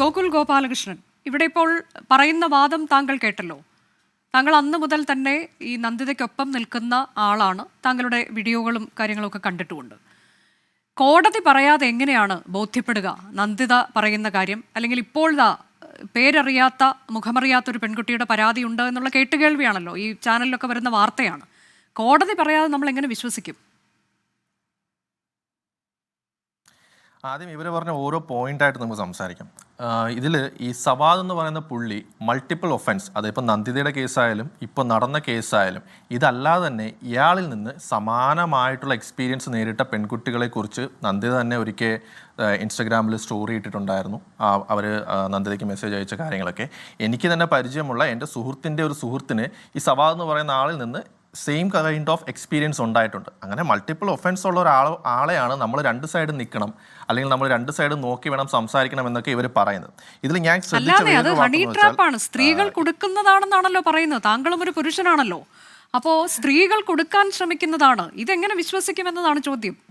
ഗോകുൽ ഗോപാലകൃഷ്ണൻ. ഇവിടെ ഇപ്പോൾ പറയുന്ന വാദം താങ്കൾ കേട്ടല്ലോ. താങ്കൾ അന്ന് മുതൽ തന്നെ ഈ നന്ദിതയ്ക്കൊപ്പം നിൽക്കുന്ന ആളാണ്. താങ്കളുടെ വീഡിയോകളും കാര്യങ്ങളൊക്കെ കണ്ടിട്ടുമുണ്ട്. കോടതി പറയാതെ എങ്ങനെയാണ് ബോധ്യപ്പെടുക? നന്ദിത പറയുന്ന കാര്യം അല്ലെങ്കിൽ ഇപ്പോൾ ഇതാ പേരറിയാത്ത മുഖമറിയാത്ത ഒരു പെൺകുട്ടിയുടെ പരാതി ഉണ്ട് എന്നുള്ള കേട്ടുകേൾവിയാണല്ലോ ഈ ചാനലിലൊക്കെ വരുന്ന വാർത്തയാണ്. കോടതി പറയാതെ നമ്മൾ എങ്ങനെ വിശ്വസിക്കും? ആദ്യം ഇവർ പറഞ്ഞ ഓരോ പോയിന്റായിട്ട് നമുക്ക് സംസാരിക്കാം. ഇതിൽ ഈ സവാദ് എന്ന് പറയുന്ന പുള്ളി മൾട്ടിപ്പിൾ ഒഫൻസ് അതിപ്പോൾ നന്ദിതയുടെ കേസായാലും ഇപ്പോൾ നടന്ന കേസായാലും ഇതല്ലാതെ തന്നെ ഇയാളിൽ നിന്ന് സമാനമായിട്ടുള്ള എക്സ്പീരിയൻസ് നേരിട്ട പെൺകുട്ടികളെക്കുറിച്ച് നന്ദിത തന്നെ ഒരിക്കൽ ഇൻസ്റ്റഗ്രാമിൽ സ്റ്റോറി ഇട്ടിട്ടുണ്ടായിരുന്നു. അവർ നന്ദിതയ്ക്ക് മെസ്സേജ് അയച്ച കാര്യങ്ങളൊക്കെ. എനിക്ക് തന്നെ പരിചയമുള്ള എന്റെ സുഹൃത്തിന്റെ ഒരു സുഹൃത്തിന് ഈ സവാദ് എന്ന് പറയുന്ന ആളിൽ നിന്ന് സെയിം കൈൻഡ് ഓഫ് എക്സ്പീരിയൻസ് ഉണ്ടായിട്ടുണ്ട്. അങ്ങനെ മൾട്ടിപ്പിൾ ഒഫൻസ് ഉള്ള ഒരാൾ ആളെയാണ് നമ്മൾ രണ്ട് സൈഡ് നിൽക്കണം അല്ലെങ്കിൽ നമ്മൾ രണ്ട് സൈഡ് നോക്കി വേണം സംസാരിക്കണം എന്നൊക്കെ ഇവർ പറയുന്നത്. ഇതിൽ ഞാൻ ശ്രദ്ധിച്ച ട്രാപ്പാണ് സ്ത്രീകൾ കൊടുക്കുന്നതാണെന്നാണല്ലോ പറയുന്നത്. താങ്കളും ഒരു പുരുഷനാണല്ലോ. അപ്പോ സ്ത്രീകൾ കൊടുക്കാൻ ശ്രമിക്കുന്നതാണ്. ഇതെങ്ങനെ വിശ്വസിക്കുമെന്നതാണ് ചോദ്യം.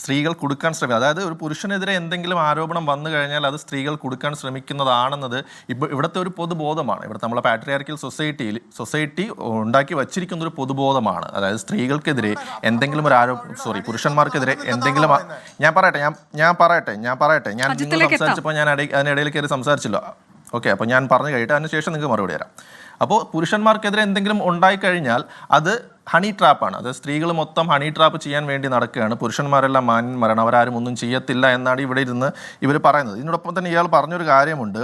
സ്ത്രീകൾ കൊടുക്കാൻ ശ്രമിക്കുക അതായത് ഒരു പുരുഷനെതിരെ എന്തെങ്കിലും ആരോപണം വന്നു കഴിഞ്ഞാൽ അത് സ്ത്രീകൾ കൊടുക്കാൻ ശ്രമിക്കുന്നതാണെന്നത് ഇപ്പോൾ ഇവിടുത്തെ ഒരു പൊതുബോധമാണ്. ഇവിടുത്തെ നമ്മളെ പാട്രിയാർക്കൽ സൊസൈറ്റിയിൽ സൊസൈറ്റി ഉണ്ടാക്കി വച്ചിരിക്കുന്ന ഒരു പൊതുബോധമാണ്. അതായത് സ്ത്രീകൾക്കെതിരെ എന്തെങ്കിലും ഒരു ആരോപണം സോറി പുരുഷന്മാർക്കെതിരെ എന്തെങ്കിലും ഞാൻ പറയട്ടെ ഞാൻ ഞാൻ പറയട്ടെ ഞാൻ പറയട്ടെ. ഞാൻ നിങ്ങൾ സംസാരിച്ചപ്പോൾ ഞാൻ അതിനിടയിൽ കയറി സംസാരിച്ചല്ലോ. ഓക്കെ അപ്പോൾ ഞാൻ പറഞ്ഞു കഴിഞ്ഞിട്ട് അതിനുശേഷം നിങ്ങൾക്ക് മറുപടി തരാം. അപ്പോൾ പുരുഷന്മാർക്കെതിരെ എന്തെങ്കിലും ഉണ്ടായിക്കഴിഞ്ഞാൽ അത് ഹണി ട്രാപ്പാണ് അത് സ്ത്രീകൾ മൊത്തം ഹണി ട്രാപ്പ് ചെയ്യാൻ വേണ്ടി നടക്കുകയാണ്. പുരുഷന്മാരെല്ലാം മാന്യന്മാരാണ് അവരാരും ഒന്നും ചെയ്യത്തില്ല എന്നാണ് ഇവിടെ ഇരുന്ന് ഇവർ പറയുന്നത്. ഇതിനോടൊപ്പം തന്നെ ഇയാൾ പറഞ്ഞൊരു കാര്യമുണ്ട്.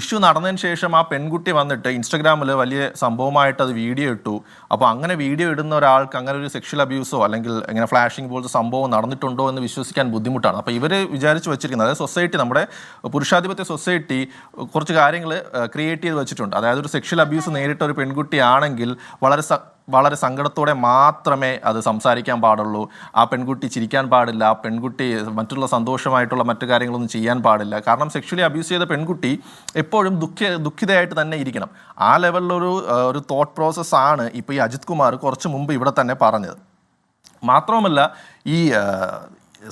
ഇഷ്യൂ നടന്നതിന് ശേഷം ആ പെൺകുട്ടി വന്നിട്ട് ഇൻസ്റ്റഗ്രാമിൽ വലിയ സംഭവമായിട്ട് അത് വീഡിയോ ഇട്ടു. അപ്പോൾ അങ്ങനെ വീഡിയോ ഇടുന്ന ഒരാൾക്ക് അങ്ങനെ ഒരു സെക്ഷൽ അബ്യൂസോ അല്ലെങ്കിൽ ഇങ്ങനെ ഫ്ലാഷിംഗ് പോലത്തെ സംഭവം നടന്നിട്ടുണ്ടോ എന്ന് വിശ്വസിക്കാൻ ബുദ്ധിമുട്ടാണ്. അപ്പോൾ ഇവർ വിചാരിച്ച് വെച്ചിരിക്കുന്നത് അതായത് സൊസൈറ്റി നമ്മുടെ പുരുഷാധിപത്യ സൊസൈറ്റി കുറച്ച് കാര്യങ്ങൾ ക്രിയേറ്റ് ചെയ്ത് വെച്ചിട്ടുണ്ട്. അതായത് ഒരു സെക്ഷൽ അബ്യൂസ് നേരിട്ട ഒരു പെൺകുട്ടിയാണെങ്കിൽ വളരെ വളരെ സങ്കടത്തോടെ മാത്രമേ അത് സംസാരിക്കാൻ പാടുള്ളൂ. ആ പെൺകുട്ടി ചിരിക്കാൻ പാടില്ല ആ പെൺകുട്ടി മറ്റുള്ള സന്തോഷമായിട്ടുള്ള മറ്റു കാര്യങ്ങളൊന്നും ചെയ്യാൻ പാടില്ല. കാരണം സെക്ഷലി അബ്യൂസ് ചെയ്ത പെൺകുട്ടി എപ്പോഴും ദുഃഖ ദുഃഖിതയായിട്ട് തന്നെ ഇരിക്കണം. ആ ലെവലിലൊരു ഒരു തോട്ട് പ്രോസസ്സാണ് ഇപ്പോൾ ഈ അജിത് കുമാർ കുറച്ച് മുമ്പ് ഇവിടെ തന്നെ പറഞ്ഞത്. മാത്രവുമല്ല ഈ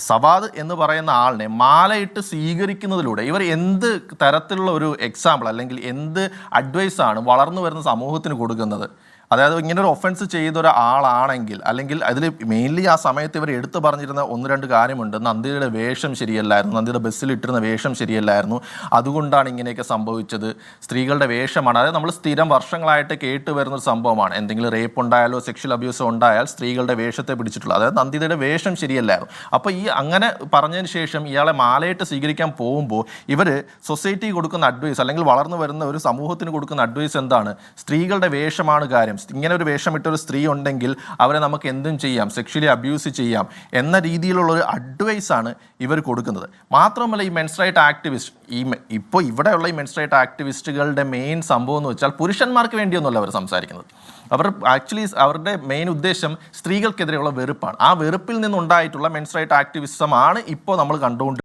സവാദ് എന്ന് പറയുന്ന ആളിനെ മാലയിട്ട് സ്വീകരിക്കുന്നതിലൂടെ ഇവർ എന്ത് തരത്തിലുള്ള ഒരു എക്സാമ്പിൾ അല്ലെങ്കിൽ എന്ത് അഡ്വൈസാണ് വളർന്നു വരുന്ന സമൂഹത്തിന് കൊടുക്കുന്നത്? അതായത് ഇങ്ങനെ ഒരു ഒഫൻസ് ചെയ്ത ഒരാളാണെങ്കിൽ അല്ലെങ്കിൽ അതിൽ മെയിൻലി ആ സമയത്ത് ഇവർ എടുത്തു പറഞ്ഞിരുന്ന ഒന്ന് രണ്ട് കാര്യമുണ്ട്. നന്ദിയുടെ വേഷം ശരിയല്ലായിരുന്നു. നന്ദിയുടെ ബസ്സിൽ ഇട്ടിരുന്ന വേഷം ശരിയല്ലായിരുന്നു. അതുകൊണ്ടാണ് ഇങ്ങനെയൊക്കെ സംഭവിച്ചത്. സ്ത്രീകളുടെ വേഷമാണ്. അതായത് നമ്മൾ സ്ഥിരം വർഷങ്ങളായിട്ട് കേട്ട് വരുന്ന ഒരു സംഭവമാണ്. എന്തെങ്കിലും റേപ്പ് ഉണ്ടായാലോ സെക്ഷൽ അബ്യൂസോ ഉണ്ടായാൽ സ്ത്രീകളുടെ വേഷത്തെ പിടിച്ചിട്ടുള്ളൂ. അതായത് നന്ദിതയുടെ വേഷം ശരിയല്ലായിരുന്നു. അപ്പോൾ ഈ അങ്ങനെ പറഞ്ഞതിന് ശേഷം ഇയാളെ മാലയിട്ട് സ്വീകരിക്കാൻ പോകുമ്പോൾ ഇവർ സൊസൈറ്റി കൊടുക്കുന്ന അഡ്വൈസ് അല്ലെങ്കിൽ വളർന്നു വരുന്ന ഒരു സമൂഹത്തിന് കൊടുക്കുന്ന അഡ്വൈസ് എന്താണ്? സ്ത്രീകളുടെ വേഷമാണ് കാര്യം. ഇങ്ങനെ ഒരു വേഷമിട്ട ഒരു സ്ത്രീ ഉണ്ടെങ്കിൽ അവരെ നമുക്ക് എന്തും ചെയ്യാം സെക്ഷലി അബ്യൂസ് ചെയ്യാം എന്ന രീതിയിലുള്ള ഒരു അഡ്വൈസാണ് ഇവർ കൊടുക്കുന്നത്. മാത്രമല്ല ഈ മെൻസ് റൈറ്റ് ആക്ടിവിസ്റ്റ് ഈ ഇപ്പോൾ ഇവിടെയുള്ള ഈ മെൻസ് റൈറ്റ് ആക്ടിവിസ്റ്റുകളുടെ മെയിൻ സംഭവം എന്ന് വെച്ചാൽ പുരുഷന്മാർക്ക് വേണ്ടിയൊന്നുമല്ല അവർ സംസാരിക്കുന്നത്. അവർ ആക്ച്വലി അവരുടെ മെയിൻ ഉദ്ദേശം സ്ത്രീകൾക്കെതിരെയുള്ള വെറുപ്പാണ്. ആ വെറുപ്പിൽ നിന്നുണ്ടായിട്ടുള്ള മെൻസ് റൈറ്റ് ആക്ടിവിസം ആണ് ഇപ്പോൾ നമ്മൾ കണ്ടുകൊണ്ട്